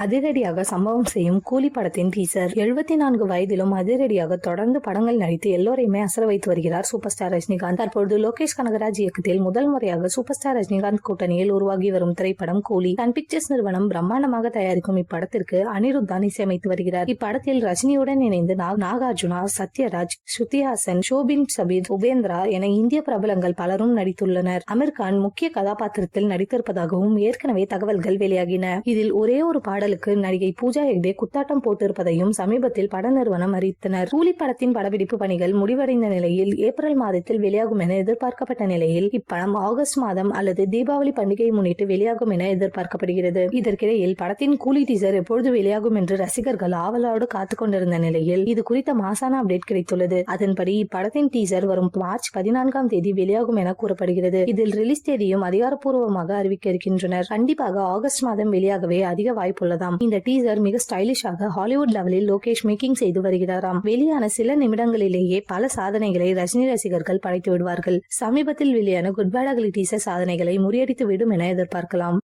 அதிரடியாக சம்பவம் செய்யும் கூலி படத்தின் டீசர் எழுபத்தி நான்கு வயதிலும் அதிரடியாக தொடர்ந்து படங்கள் நடித்து எல்லோரையுமே அசர வைத்து வருகிறார் சூப்பர் ஸ்டார் ரஜினிகாந்த். தற்பொழுது லோகேஷ் கனகராஜ் இயக்கத்தில் முதல் முறையாக சூப்பர் ஸ்டார் ரஜினிகாந்த் கூட்டணியில் உருவாகி வரும் திரைப்படம் கூலி. சன் பிக்சர்ஸ் நிறுவனம் பிரம்மாண்டமாக தயாரிக்கும் இப்படத்திற்கு அனிருத் தான் இசையமைத்து வருகிறார். இப்படத்தில் ரஜினியுடன் இணைந்து நாகார்ஜுனா சத்யராஜ் ஸ்ருதிஹாசன் ஷோபின் சபீத் உபேந்திரா என இந்திய பிரபலங்கள் பலரும் நடித்துள்ளனர். அமீர் கான் முக்கிய கதாபாத்திரத்தில் நடித்திருப்பதாகவும் ஏற்கனவே தகவல்கள் வெளியாகின. இதில் ஒரே ஒரு பாடலுக்கு நடிகை பூஜா ஹெக்டே குத்தாட்டம் போட்டிருப்பதையும் சமீபத்தில் பட நிறுவனம் அறிவித்தனர். கூலி படத்தின் படப்பிடிப்பு பணிகள் முடிவடைந்த நிலையில் ஏப்ரல் மாதத்தில் வெளியாகும் என எதிர்பார்க்கப்பட்ட நிலையில் இப்படம் ஆகஸ்ட் மாதம் அல்லது தீபாவளி பண்டிகையை முன்னிட்டு வெளியாகும் என எதிர்பார்க்கப்படுகிறது. இதற்கிடையில் படத்தின் கூலி டீசர் எப்பொழுது வெளியாகும் என்று ரசிகர்கள் ஆவலோடு காத்துக் கொண்டிருந்த நிலையில் இது குறித்த மாசான அப்டேட் கிடைத்துள்ளது. அதன்படி இப்படத்தின் டீசர் வரும் மார்ச் பதினான்காம் தேதி வெளியாகும் என கூறப்படுகிறது. இதில் ரிலீஸ் தேதியும் அதிகாரப்பூர்வமாக அறிவிக்க இருக்கின்றனர். கண்டிப்பாக ஆகஸ்ட் மாதம் வெளியாகவே அதிக சொல்லலாம். இந்த டீசர் மிக ஸ்டைலிஷாக ஹாலிவுட் லெவலில் லோகேஷ் மேக்கிங் செய்து வருகிறாராம். வெளியான சில நிமிடங்களிலேயே பல சாதனைகளை ரஜினி ரசிகர்கள் படைத்து விடுவார்கள். சமீபத்தில் வெளியான குட் பேட் அகலி டீசர் சாதனைகளை முறியடித்து விடும் என எதிர்பார்க்கலாம்.